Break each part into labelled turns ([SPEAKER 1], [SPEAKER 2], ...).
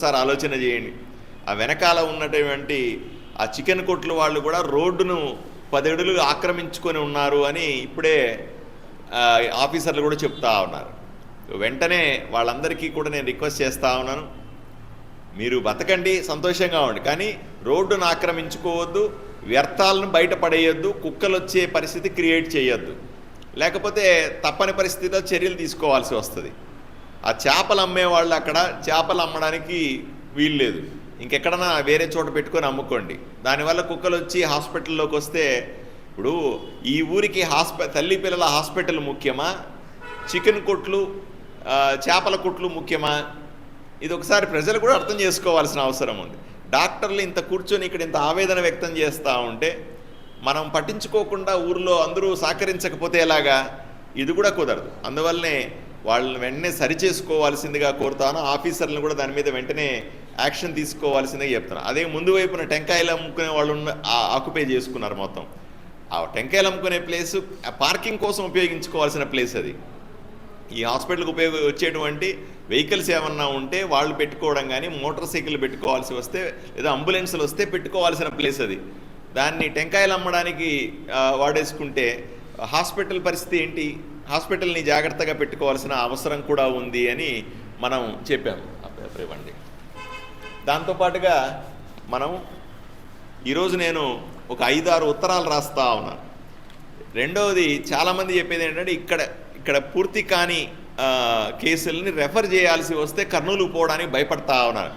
[SPEAKER 1] ఒకసారి ఆలోచన చేయండి. ఆ వెనకాల ఉన్నటువంటి ఆ చికెన్ కొట్లు వాళ్ళు కూడా రోడ్డును పదేడులు ఆక్రమించుకొని ఉన్నారు అని ఇప్పుడే ఆఫీసర్లు కూడా చెప్తా ఉన్నారు. వెంటనే వాళ్ళందరికీ కూడా నేను రిక్వెస్ట్ చేస్తా ఉన్నాను. మీరు బతకండి సంతోషంగా ఉండి కానీ రోడ్డును ఆక్రమించుకోవద్దు వ్యర్థాలను బయటపడేయొద్దు కుక్కలు వచ్చే పరిస్థితి క్రియేట్ చేయొద్దు. లేకపోతే తప్పని పరిస్థితిలో చర్యలు తీసుకోవాల్సి వస్తుంది. ఆ చేపలు అమ్మే వాళ్ళు అక్కడ చేపలు అమ్మడానికి వీల్లేదు ఇంకెక్కడన్నా వేరే చోట పెట్టుకొని అమ్ముకోండి. దానివల్ల కుక్కలు వచ్చి హాస్పిటల్లోకి వస్తే ఇప్పుడు ఈ ఊరికి హాస్ప తల్లి పిల్లల హాస్పిటల్ ముఖ్యమా? చికెన్ కొట్లు చేపల కొట్లు ముఖ్యమా? ఇది ఒకసారి ప్రజలు కూడా అర్థం చేసుకోవాల్సిన అవసరం ఉంది. డాక్టర్లు ఇంత కూర్చొని ఇక్కడ ఇంత ఆవేదన వ్యక్తం చేస్తూ ఉంటే మనం పట్టించుకోకుండా ఊర్లో అందరూ సహకరించకపోతే ఎలాగా? ఇది కూడా కుదరదు. అందువల్లనే వాళ్ళని వెంటనే సరి చేసుకోవాల్సిందిగా కోరుతాను. ఆఫీసర్లను కూడా దాని మీద వెంటనే యాక్షన్ తీసుకోవాల్సిందిగా చెప్తాను అదే ముందు వైపున టెంకాయలు అమ్ముకునే వాళ్ళు ఆక్యుపై చేసుకున్నారు మొత్తం. ఆ టెంకాయలు అమ్ముకునే ప్లేస్ పార్కింగ్ కోసం ఉపయోగించుకోవాల్సిన ప్లేస్ అది. ఈ హాస్పిటల్కి ఉపయోగ వచ్చేటువంటి వెహికల్స్ ఏమన్నా ఉంటే వాళ్ళు పెట్టుకోవడం కానీ మోటార్ సైకిల్ పెట్టుకోవాల్సి వస్తే లేదా అంబులెన్స్లు వస్తే పెట్టుకోవాల్సిన ప్లేస్ అది. దాన్ని టెంకాయలు అమ్మడానికి వాడేసుకుంటే హాస్పిటల్ పరిస్థితి ఏంటి? హాస్పిటల్ని జాగ్రత్తగా పెట్టుకోవాల్సిన అవసరం కూడా ఉంది అని మనం చెప్పాము. ఆ పేపర్ ఇవ్వండి దాంతోపాటుగా మనం ఈరోజు నేను ఒక ఐదారు ఉత్తరాలు రాస్తా ఉన్నాను రెండవది చాలామంది చెప్పేది ఏంటంటే ఇక్కడ ఇక్కడ పూర్తి కాని కేసుల్ని రెఫర్ చేయాల్సి వస్తే కర్నూలు పోవడానికి భయపడతా ఉన్నారు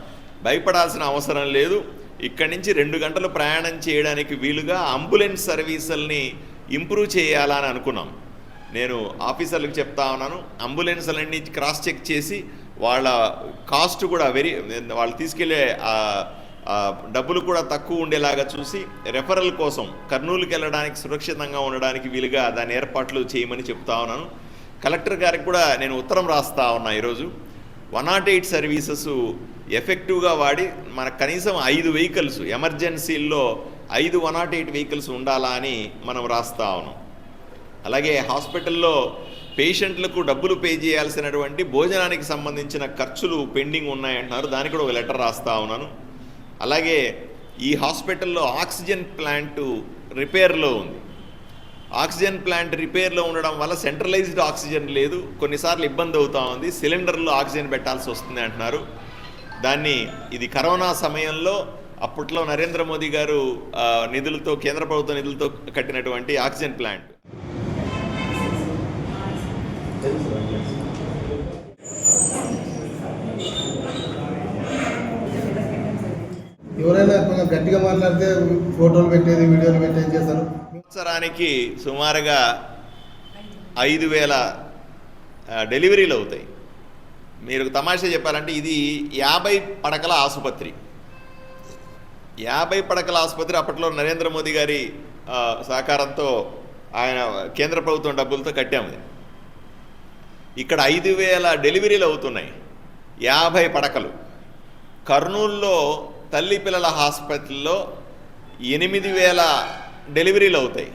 [SPEAKER 1] భయపడాల్సిన అవసరం లేదు. ఇక్కడి నుంచి రెండు గంటలు ప్రయాణం చేయడానికి వీలుగా అంబులెన్స్ సర్వీసుల్ని ఇంప్రూవ్ చేయాలని అనుకున్నాం. నేను ఆఫీసర్లకు చెప్తా ఉన్నాను. అంబులెన్స్లన్నీ క్రాస్ చెక్ చేసి వాళ్ళ కాస్ట్ కూడా వెరీ వాళ్ళు తీసుకెళ్ళే డబ్బులు కూడా తక్కువ ఉండేలాగా చూసి రెఫరల్ కోసం కర్నూలుకి వెళ్ళడానికి సురక్షితంగా ఉండడానికి వీలుగా దాని ఏర్పాట్లు చేయమని చెప్తా ఉన్నాను. కలెక్టర్ గారికి కూడా నేను ఉత్తరం రాస్తా ఉన్నా ఈరోజు. వన్ నాట్ ఎయిట్ సర్వీసెస్ ఎఫెక్టివ్గా వాడి మనకు కనీసం ఐదు వెహికల్స్ ఎమర్జెన్సీల్లో ఐదు వన్ నాట్ ఎయిట్ వెహికల్స్ ఉండాలా అని మనం రాస్తా ఉన్నాం. అలాగే హాస్పిటల్లో పేషెంట్లకు డబ్బులు పే చేయాల్సినటువంటి భోజనానికి సంబంధించిన ఖర్చులు పెండింగ్ ఉన్నాయంటున్నారు. దానికి కూడా ఒక లెటర్ రాస్తా ఉన్నాను. అలాగే ఈ హాస్పిటల్లో ఆక్సిజన్ ప్లాంట్ రిపేర్లో ఉంది. ఆక్సిజన్ ప్లాంట్ రిపేర్లో ఉండడం వల్ల సెంట్రలైజ్డ్ ఆక్సిజన్ లేదు. కొన్నిసార్లు ఇబ్బంది అవుతూ ఉంది. సిలిండర్లో ఆక్సిజన్ పెట్టాల్సి వస్తుంది అంటున్నారు. దాన్ని ఇది కరోనా సమయంలో అప్పట్లో నరేంద్ర మోదీ గారు నిధులతో కేంద్ర ప్రభుత్వ నిధులతో కట్టినటువంటి ఆక్సిజన్ ప్లాంట్.
[SPEAKER 2] ఎవరైనా కొంచెం గట్టిగా మాట్లాడితే ఫోటోలు పెట్టేది వీడియోలు పెట్టేది చేస్తారు?
[SPEAKER 1] సంవత్సరానికి సుమారుగా ఐదు వేల డెలివరీలు అవుతాయి. మీరు తమాషా చెప్పాలంటే ఇది యాభై పడకల ఆసుపత్రి. యాభై పడకల ఆసుపత్రి అప్పట్లో నరేంద్ర మోదీ గారి సహకారంతో ఆయన కేంద్ర ప్రభుత్వం డబ్బులతో కట్టాము. ఇక్కడ ఐదు వేల డెలివరీలు అవుతున్నాయి. యాభై పడకలు. కర్నూల్లో తల్లి పిల్లల హాస్పిటల్లో ఎనిమిది వేల డెలివరీలు అవుతాయి.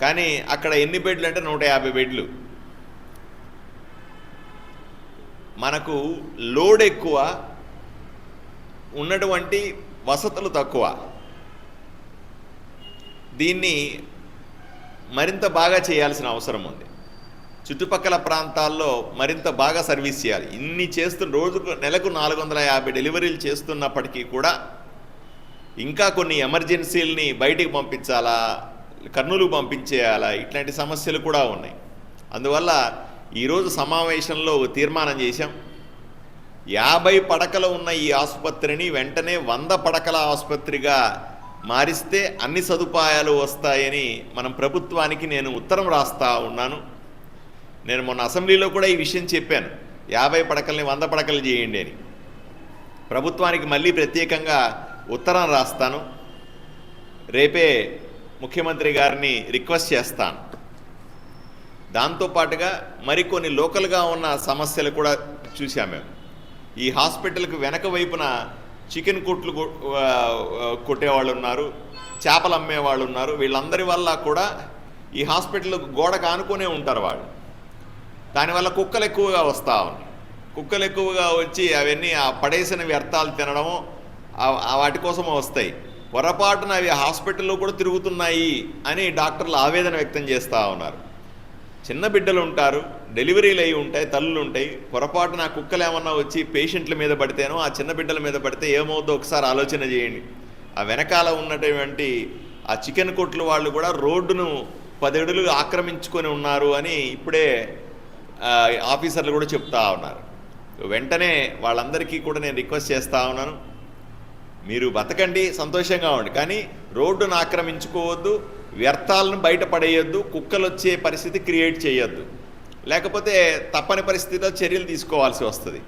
[SPEAKER 1] కానీ అక్కడ ఎన్ని బెడ్లు అంటే నూట యాభై బెడ్లు. మనకు లోడ్ ఎక్కువ ఉన్నటువంటి వసతులు తక్కువ. దీన్ని మరింత బాగా చేయాల్సిన అవసరం ఉంది. చుట్టుపక్కల ప్రాంతాల్లో మరింత బాగా సర్వీస్ చేయాలి. ఇన్ని చేస్తున్న రోజుకు నెలకు నాలుగు వందల యాభై డెలివరీలు చేస్తున్నప్పటికీ కూడా ఇంకా కొన్ని ఎమర్జెన్సీలని బయటికి పంపించాలా కర్నూలు పంపించేయాలా ఇట్లాంటి సమస్యలు కూడా ఉన్నాయి. అందువల్ల ఈరోజు సమావేశంలో ఒక తీర్మానం చేశాం. యాభై పడకలు ఉన్న ఈ ఆసుపత్రిని వెంటనే వంద పడకల ఆసుపత్రిగా మారిస్తే అన్ని సదుపాయాలు వస్తాయని మనం ప్రభుత్వానికి నేను ఉత్తరం రాస్తా ఉన్నాను. నేను మొన్న అసెంబ్లీలో కూడా ఈ విషయం చెప్పాను. యాభై పడకల్ని వంద పడకలు చేయండి అని. ప్రభుత్వానికి మళ్ళీ ప్రత్యేకంగా ఉత్తరం రాస్తాను. రేపే ముఖ్యమంత్రి గారిని రిక్వెస్ట్ చేస్తాను. దాంతోపాటుగా మరికొన్ని లోకల్గా ఉన్న సమస్యలు కూడా చూసాం మేము. ఈ హాస్పిటల్కి వెనక వైపున చికెన్ కొట్లు కొట్టేవాళ్ళు ఉన్నారు చేపలు అమ్మేవాళ్ళు ఉన్నారు. వీళ్ళందరి వల్ల కూడా ఈ హాస్పిటల్ గోడకు ఆనుకునే ఉంటారు వాళ్ళు. దానివల్ల కుక్కలు ఎక్కువగా వస్తూ ఉన్నాయి. కుక్కలు ఎక్కువగా వచ్చి అవన్నీ ఆ పడేసిన వ్యర్థాలు తినడము ఆ- వాటి కోసం వస్తాయి. పొరపాటున అవి హాస్పిటల్లో కూడా తిరుగుతున్నాయి అని డాక్టర్లు ఆవేదన వ్యక్తం చేస్తూ ఉన్నారు. చిన్న బిడ్డలు ఉంటారు డెలివరీలు అయి ఉంటాయి తల్లులు ఉంటాయి. పొరపాటున ఆ కుక్కలు ఏమన్నా వచ్చి పేషెంట్ల మీద పడితేనో ఆ చిన్న బిడ్డల మీద పడితే ఏమవుతుందో ఒకసారి ఆలోచన చేయండి. ఆ వెనకాల ఉన్నటువంటి ఆ చికెన్ కొట్లు వాళ్ళు కూడా రోడ్డును పదేడులు ఆక్రమించుకొని ఉన్నారు అని ఇప్పుడే ఆఫీసర్లు కూడా చెప్తా ఉన్నారు. వెంటనే వాళ్ళందరికీ కూడా నేను రిక్వెస్ట్ చేస్తూ ఉన్నాను. మీరు బతకండి సంతోషంగా ఉండి. కానీ రోడ్డును ఆక్రమించుకోవద్దు వ్యర్థాలను బయట పడేయొద్దు కుక్కలు వచ్చే పరిస్థితి క్రియేట్ చేయొద్దు. లేకపోతే తప్పని పరిస్థితిలో చర్యలు తీసుకోవాల్సి వస్తుంది.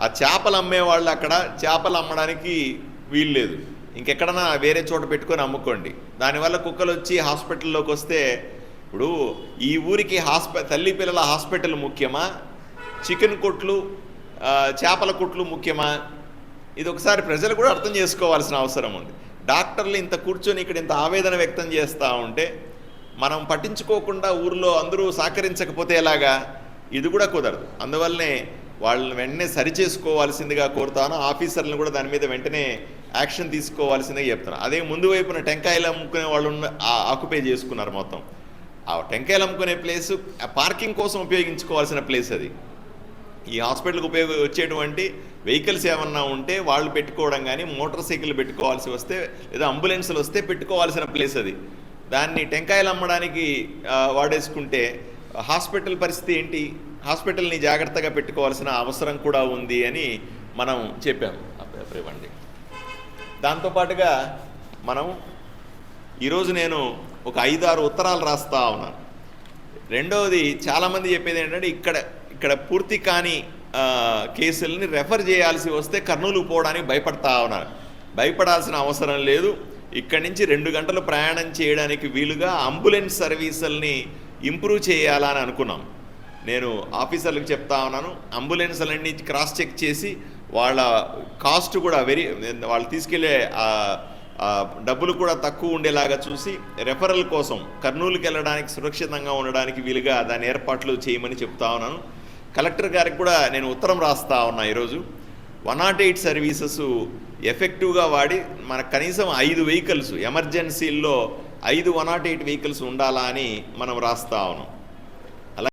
[SPEAKER 1] ఆ చేపలు అమ్మే వాళ్ళు అక్కడ చేపలు అమ్మడానికి వీలు లేదు. ఇంకెక్కడన్నా వేరే చోట పెట్టుకొని అమ్ముకోండి. దానివల్ల కుక్కలు వచ్చి హాస్పిటల్లోకి వస్తే ఇప్పుడు ఈ ఊరికి హాస్ప తల్లి పిల్లల హాస్పిటల్ ముఖ్యమా? చికెన్ కొట్లు చేపల కొట్లు ముఖ్యమా? ఇది ఒకసారి ప్రజలు కూడా అర్థం చేసుకోవాల్సిన అవసరం ఉంది. డాక్టర్లు ఇంత కూర్చొని ఇక్కడ ఇంత ఆవేదన వ్యక్తం చేస్తూ ఉంటే మనం పట్టించుకోకుండా ఊర్లో అందరూ సహకరించకపోతే ఎలాగా? ఇది కూడా కుదరదు. అందువల్లనే వాళ్ళని వెంటనే సరిచేసుకోవాల్సిందిగా కోరుతాను. ఆఫీసర్లను కూడా దాని మీద వెంటనే యాక్షన్ తీసుకోవాల్సిందిగా చెప్తాను అదే ముందు వైపున టెంకాయలు అమ్ముకునే వాళ్ళు ఆ- ఆక్యుపై చేసుకున్నారు మొత్తం. ఆ టెంకాయలు అమ్ముకునే ప్లేసు పార్కింగ్ కోసం ఉపయోగించుకోవాల్సిన ప్లేస్ అది. ఈ హాస్పిటల్కి ఉపయోగ వచ్చేటువంటి వెహికల్స్ ఏమన్నా ఉంటే వాళ్ళు పెట్టుకోవడం కానీ మోటార్ సైకిల్ పెట్టుకోవాల్సి వస్తే లేదా అంబులెన్స్లు వస్తే పెట్టుకోవాల్సిన ప్లేస్ అది. దాన్ని టెంకాయలు అమ్మడానికి వాడేసుకుంటే హాస్పిటల్ పరిస్థితి ఏంటి? హాస్పిటల్ని జాగ్రత్తగా పెట్టుకోవాల్సిన అవసరం కూడా ఉంది అని మనం చెప్పాము ఆ పేపర్ ఇవ్వండి దాంతోపాటుగా మనం ఈరోజు నేను ఒక ఐదారు ఉత్తరాలు రాస్తా ఉన్నాను. రెండవది చాలామంది చెప్పేది ఏంటంటే ఇక్కడ ఇక్కడ పూర్తి కాని కేసుల్ని రెఫర్ చేయాల్సి వస్తే కర్నూలు పోవడానికి భయపడతా ఉన్నారు భయపడాల్సిన అవసరం లేదు. ఇక్కడి నుంచి రెండు గంటలు ప్రయాణం చేయడానికి వీలుగా అంబులెన్స్ సర్వీసుల్ని ఇంప్రూవ్ చేయాలని అనుకున్నాం. నేను ఆఫీసర్లకు చెప్తా ఉన్నాను అంబులెన్స్లన్నీ క్రాస్ చెక్ చేసి వాళ్ళ కాస్ట్ కూడా వెరీ వాళ్ళు తీసుకెళ్ళే డబ్బులు కూడా తక్కువ ఉండేలాగా చూసి రెఫరల్ కోసం కర్నూలుకి వెళ్ళడానికి సురక్షితంగా ఉండడానికి వీలుగా దాని ఏర్పాట్లు చేయమని చెప్తా ఉన్నాను. కలెక్టర్ గారికి కూడా నేను ఉత్తరం రాస్తా ఉన్నా ఈరోజు. వన్ నాట్ ఎయిట్ సర్వీసెస్ ఎఫెక్టివ్గా వాడి మన కనీసం ఐదు వెహికల్స్ ఎమర్జెన్సీల్లో ఐదు వన్ నాట్ ఎయిట్ వెహికల్స్ ఉండాలా అని మనం రాస్తా ఉన్నాం.